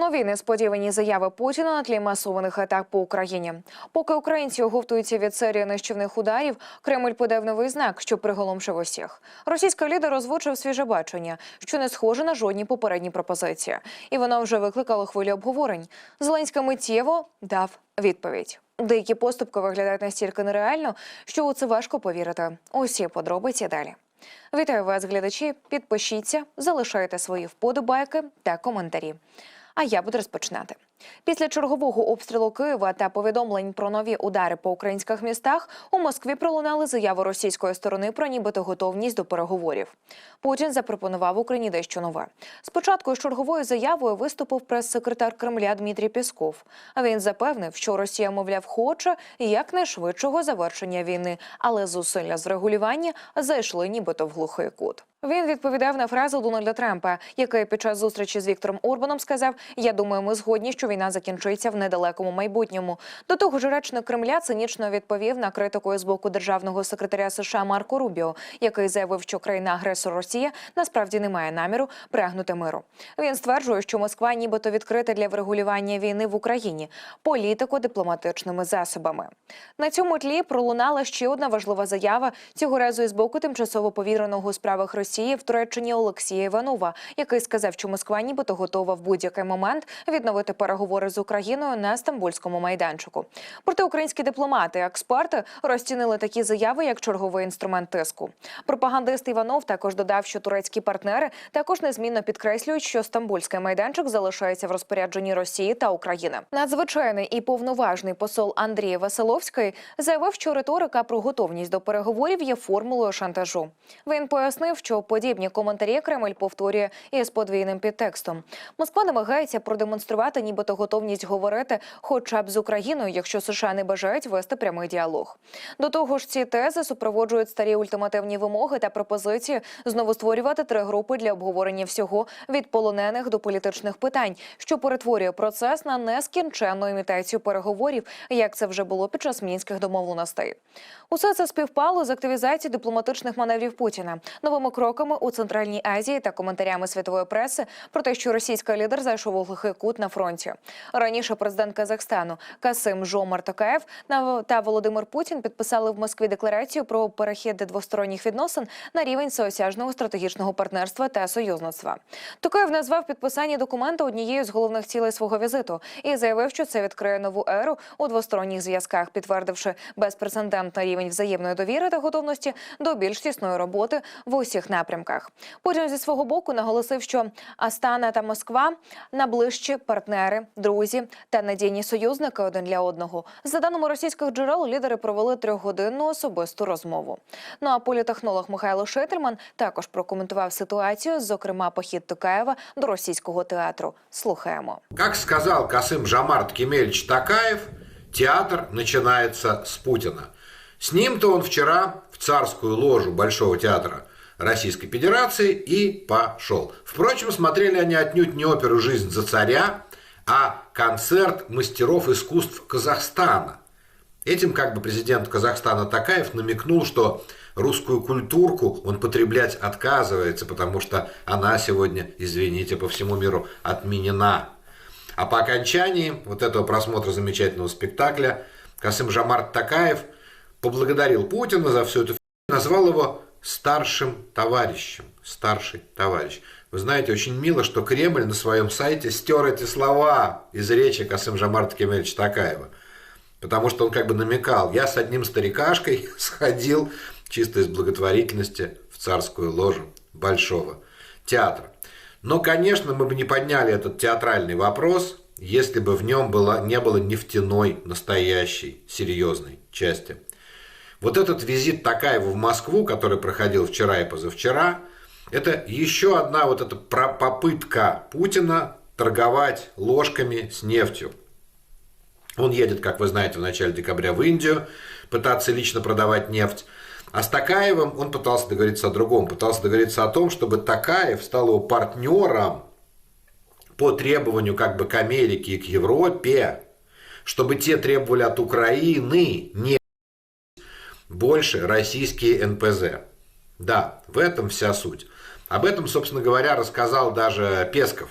Нові несподівані заяви Путіна на тлі масованих атак по Україні. Поки українці оговтуються від серії нищівних ударів, Кремль подав новий знак, що приголомшив усіх. Російський лідер озвучив свіже бачення, що не схоже на жодні попередні пропозиції, і воно вже викликало хвилю обговорень. Зеленський миттєво дав відповідь. Деякі поступки виглядають настільки нереально, що у це важко повірити. Усі подробиці далі. Вітаю вас, глядачі. Підпишіться, залишайте свої вподобайки та коментарі. А я буду розпочинати. Після чергового обстрілу Києва та повідомлень про нові удари по українських містах у Москві пролунали заяви російської сторони про нібито готовність до переговорів. Путін запропонував Україні дещо нове. Спочатку з черговою заявою виступив прес-секретар Кремля Дмитрій Пісков. Він запевнив, що Росія, мовляв, хоче якнайшвидшого завершення війни, але зусилля з регулювання зайшли нібито в глухий кут. Він відповідав на фразу Дональда Трампа, який під час зустрічі з Віктором Орбаном сказав: Я думаю, ми згодні, що війна закінчиться в недалекому майбутньому. До того ж, речник Кремля цинічно відповів на критику з боку державного секретаря США Марко Рубіо, який заявив, що країна-агресор Росія насправді не має наміру прагнути миру. Він стверджує, що Москва нібито відкрита для врегулювання війни в Україні політико-дипломатичними засобами. На цьому тлі пролунала ще одна важлива заява цього разу із боку тимчасово повіреного у справах Росії в Туреччині Олексія Іванова, який сказав, що Москва нібито готова в будь-який момент відновити переговори з Україною на стамбульському майданчику. Проте українські дипломати і експерти розцінили такі заяви як черговий інструмент тиску. Пропагандист Іванов також додав, що турецькі партнери також незмінно підкреслюють, що стамбульський майданчик залишається в розпорядженні Росії та України. Надзвичайний і повноважний посол Андрій Василовський заявив, що риторика про готовність до переговорів є формулою шантажу. Він пояснив, що подібні коментарі Кремль повторює із подвійним підтекстом. Москва намагається продемонструвати, нібито готовність говорити, хоча б з Україною, якщо США не бажають вести прямий діалог. До того ж, ці тези супроводжують старі ультимативні вимоги та пропозиції знову створювати три групи для обговорення всього від полонених до політичних питань, що перетворює процес на нескінченну імітацію переговорів, як це вже було під час мінських домовленостей. Усе це співпало з активізацією дипломатичних маневрів Путіна, новими кроками у Центральній Азії та коментарями світової преси про те, що російський лідер зайшов у глухий кут на фронті. Раніше президент Казахстану Касим Жомар Токаєв та Володимир Путін підписали в Москві декларацію про перехід двосторонніх відносин на рівень всеосяжного стратегічного партнерства та союзництва. Токаєв назвав підписання документу однією з головних цілей свого візиту і заявив, що це відкриє нову еру у двосторонніх зв'язках, підтвердивши безпрецедентний рівень взаємної довіри та готовності до більш тісної роботи в усіх напрямках. Путін зі свого боку наголосив, що Астана та Москва найближчі партнери, друзі та надійні союзники один для одного. За даними російських джерел, лідери провели трьохгодинну особисту розмову. Ну а політехнолог Михайло Шетельман також прокоментував ситуацію, зокрема похід Токаєва до російського театру. Слухаємо. Как сказал Касым Жамарт Кемельевич Такаев, театр начинается с Путина. С ним-то он вчера в царскую ложу Большого театра Российской Федерации и пошел. Впрочем, смотрели они отнюдь не оперу «Жизнь за царя», а концерт мастеров искусств Казахстана. Этим как бы президент Казахстана Такаев намекнул, что русскую культурку он потреблять отказывается, потому что она сегодня, извините, по всему миру отменена. А по окончании вот этого просмотра замечательного спектакля Касым Жамарт Такаев поблагодарил Путина за эту фигню, назвал его старшим товарищем. Старший товарищ. Вы знаете, очень мило, что Кремль на своем сайте стер эти слова из речи Касым Жамарта Кемельевича Такаева. Потому что он как бы намекал, я с одним старикашкой сходил чисто из благотворительности в царскую ложу Большого театра. Но, конечно, мы бы не подняли этот театральный вопрос, если бы в нем было, не было нефтяной, настоящей, серьезной части. Вот этот визит Такаева в Москву, который проходил вчера и позавчера, это еще одна вот эта попытка Путина торговать ложками с нефтью. Он едет, как вы знаете, в начале декабря в Индию, пытаться лично продавать нефть. А с Такаевым он пытался договориться о другом. Пытался договориться о том, чтобы Такаев стал его партнером по требованию как бы к Америке и к Европе, чтобы те требовали от Украины не больше российские НПЗ. Да, в этом вся суть. Об этом, собственно говоря, рассказал даже Песков.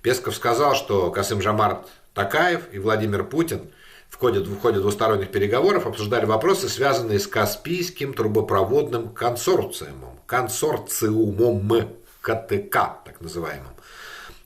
Песков сказал, что Касым Жамарт Такаев и Владимир Путин в ходе, в ходе двусторонних переговоров обсуждали вопросы, связанные с Каспийским трубопроводным консорциумом, консорциумом КТК, так называемым.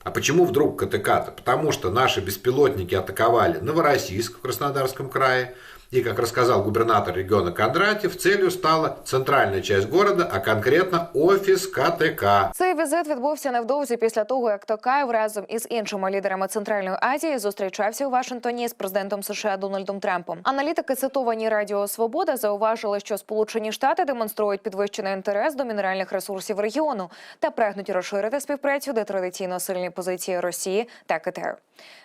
А почему вдруг КТК-то? Потому что наши беспилотники атаковали Новороссийск в Краснодарском крае, и, как рассказал губернатор региона Кондратьев, целью стала центральная часть города, а конкретно офис КТК. Візит відбувся невдовзі після того, як Токаєв разом із іншими лідерами Центральної Азії зустрічався у Вашингтоні з президентом США Дональдом Трампом. Аналітики цитовані Радіо Свобода зауважили, що Сполучені Штати демонструють підвищений інтерес до мінеральних ресурсів регіону та прагнуть розширити співпрацю, де традиційно сильні позиції Росії та Китаю.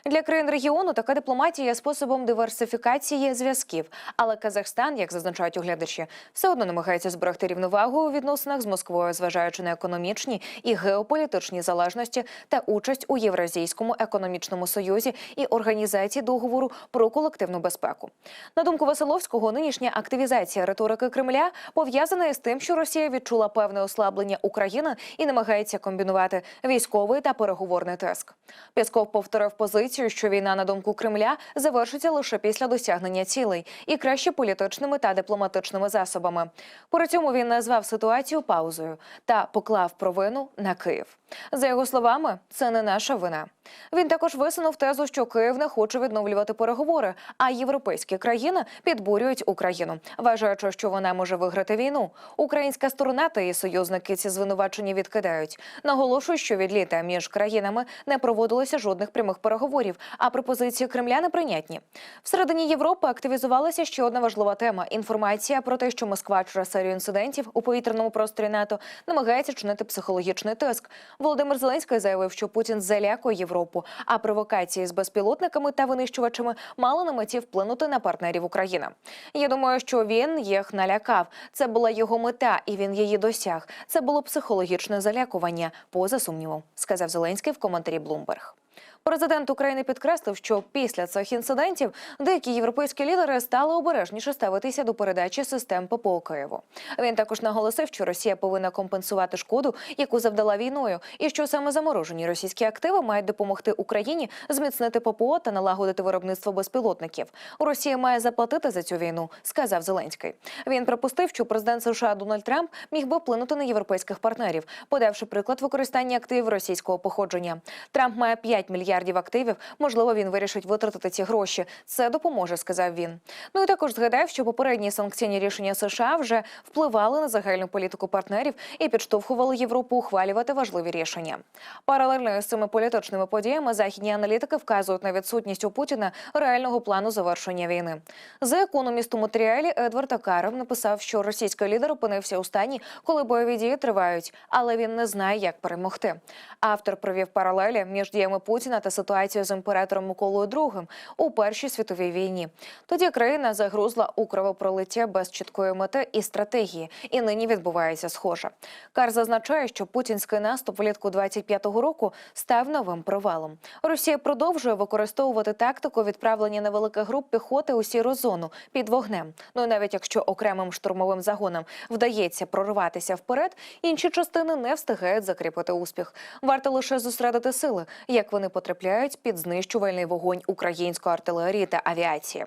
Для країн регіону така дипломатія способом диверсифікації зв'язків. Але Казахстан, як зазначають оглядачі, все одно намагається зберегти рівновагу у відносинах з Москвою, зважаючи на економічні і геополітичні залежності та участь у Євразійському економічному союзі і організації договору про колективну безпеку. На думку Василовського, нинішня активізація риторики Кремля пов'язана із тим, що Росія відчула певне ослаблення України і намагається комбінувати військовий та переговорний тиск. Пєсков повторив позицію, що війна на думку Кремля завершиться лише після досягнення цілей і краще політичними та дипломатичними засобами. При цьому він назвав ситуацію паузою та поклав провину на Київ. За його словами, це не наша вина. Він також висунув тезу, що Київ не хоче відновлювати переговори, а європейські країни підбурюють Україну, вважаючи, що вона може виграти війну. Українська сторона та її союзники ці звинувачення відкидають. Наголошують, що від літа між країнами не проводилося жодних прямих переговорів, а пропозиції Кремля неприйнятні. Всередині Європи активізувалася ще одна важлива тема: інформація про те, що Москва через серію інцидентів у повітряному просторі НАТО намагається чинити психологічний тиск. Володимир Зеленський заявив, що Путін залякує Європу, а провокації з безпілотниками та винищувачами мали на меті вплинути на партнерів України. Я думаю, що він їх налякав. Це була його мета, і він її досяг. Це було психологічне залякування, поза сумнівом, сказав Зеленський в коментарі Bloomberg. Президент України підкреслив, що після цих інцидентів деякі європейські лідери стали обережніше ставитися до передачі систем ППО Києву. Він також наголосив, що Росія повинна компенсувати шкоду, яку завдала війною, і що саме заморожені російські активи мають допомогти Україні зміцнити ППО та налагодити виробництво безпілотників. Росія має заплатити за цю війну, сказав Зеленський. Він припустив, що президент США Дональд Трамп міг би вплинути на європейських партнерів, подавши приклад використання активів російського походження. Трамп має 5 мільярдів активів. Можливо, він вирішить витратити ці гроші. Це допоможе, сказав він. Ну і також згадав, що попередні санкційні рішення США вже впливали на загальну політику партнерів і підштовхували Європу ухвалювати важливі рішення. Паралельно з цими політичними подіями західні аналітики вказують на відсутність у Путіна реального плану завершення війни. За економіст у матеріалі Едвард Акаров написав, що російський лідер опинився у стані, коли бойові дії тривають, але він не знає, як перемогти. Автор провів паралелі між діями Путіна та ситуацією з імператором Миколою II у Першій світовій війні. Тоді країна загрузла у кровопролиття без чіткої мети і стратегії, і нині відбувається схоже. Кар зазначає, що путінський наступ влітку 25-го року став новим провалом. Росія продовжує використовувати тактику відправлення невеликих груп піхоти у сіру зону під вогнем. Ну і навіть якщо окремим штурмовим загонам вдається прориватися вперед, інші частини не встигають закріпити успіх. Варто лише зосередити сили, як вони потрапляють під знищувальний вогонь української артилерії та авіації.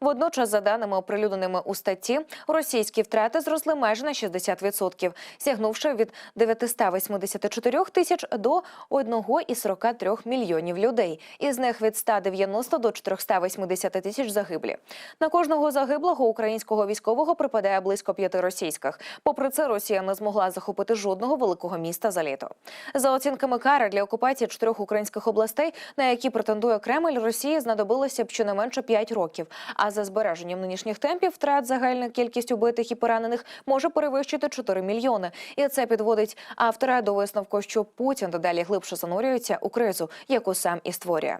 Водночас, за даними оприлюдненими у статті, російські втрати зросли майже на 60%, сягнувши від 984 тисяч до 1,43 мільйонів людей. Із них від 190 до 480 тисяч загиблі. На кожного загиблого українського військового припадає близько п'яти російських. Попри це, Росія не змогла захопити жодного великого міста за літо. За оцінками Кара для окупації чотирьох українських областей, на які претендує Кремль, Росії знадобилося б щонайменше 5 років. А за збереженням нинішніх темпів втрат загальна кількість убитих і поранених може перевищити 4 мільйони. І це підводить автора до висновку, що Путін дедалі глибше занурюється у кризу, яку сам і створює.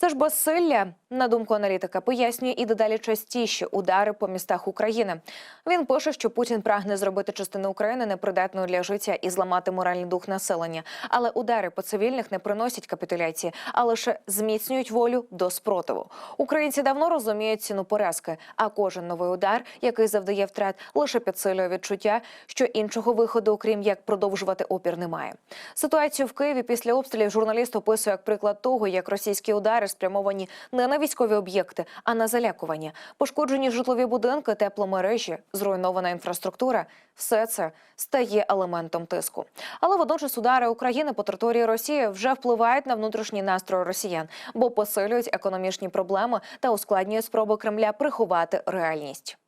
Це ж безсилля, на думку аналітика, пояснює і дедалі частіші удари по містах України. Він пише, що Путін прагне зробити частину України непридатною для життя і зламати моральний дух населення. Але удари по цивільних не приносять капітуляції, а лише зміцнюють волю до спротиву. Українці давно розуміють ціну поразки, а кожен новий удар, який завдає втрат, лише підсилює відчуття, що іншого виходу, окрім як продовжувати опір, немає. Ситуацію в Києві після обстрілів журналіст описує як приклад того, як російські удари спрямовані не на військові об'єкти, а на залякування, пошкоджені житлові будинки, тепломережі, зруйнована інфраструктура. Все це стає елементом тиску. Але водночас удари України по території Росії вже впливають на внутрішній настрої росіян, бо посилюють економічні проблеми та ускладнюють спроби Кремля приховати реальність.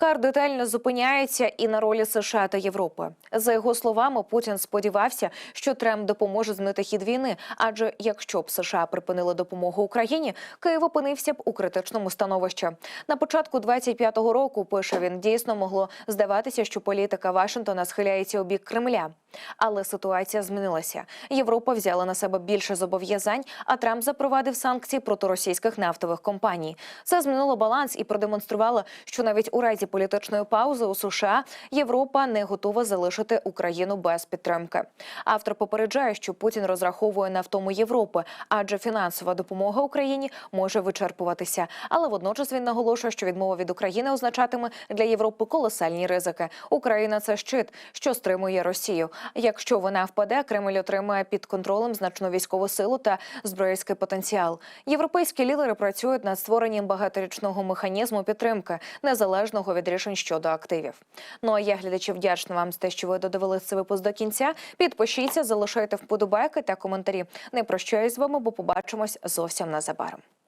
Кар детально зупиняється і на ролі США та Європи. За його словами, Путін сподівався, що Трамп допоможе змити хід війни. Адже якщо б США припинили допомогу Україні, Київ опинився б у критичному становищі. На початку 25-го року пише він дійсно могло здаватися, що політика Вашингтона схиляється у бік Кремля. Але ситуація змінилася. Європа взяла на себе більше зобов'язань, а Трамп запровадив санкції проти російських нафтових компаній. Це змінило баланс і продемонструвало, що навіть у разі політичної паузи у США Європа не готова залишити Україну без підтримки. Автор попереджає, що Путін розраховує на втому Європи, адже фінансова допомога Україні може вичерпуватися. Але водночас він наголошує, що відмова від України означатиме для Європи колосальні ризики. Україна це щит, що стримує Росію. Якщо вона впаде, Кремль отримає під контролем значну військову силу та збройський потенціал. Європейські лідери працюють над створенням багаторічного механізму підтримки, незалежного від рішень щодо активів. Ну а я глядачі вдячна вам за те, що ви додивилися цей випуск до кінця. Підпишіться, залишайте вподобайки та коментарі. Не прощаюсь з вами, бо побачимось зовсім незабаром.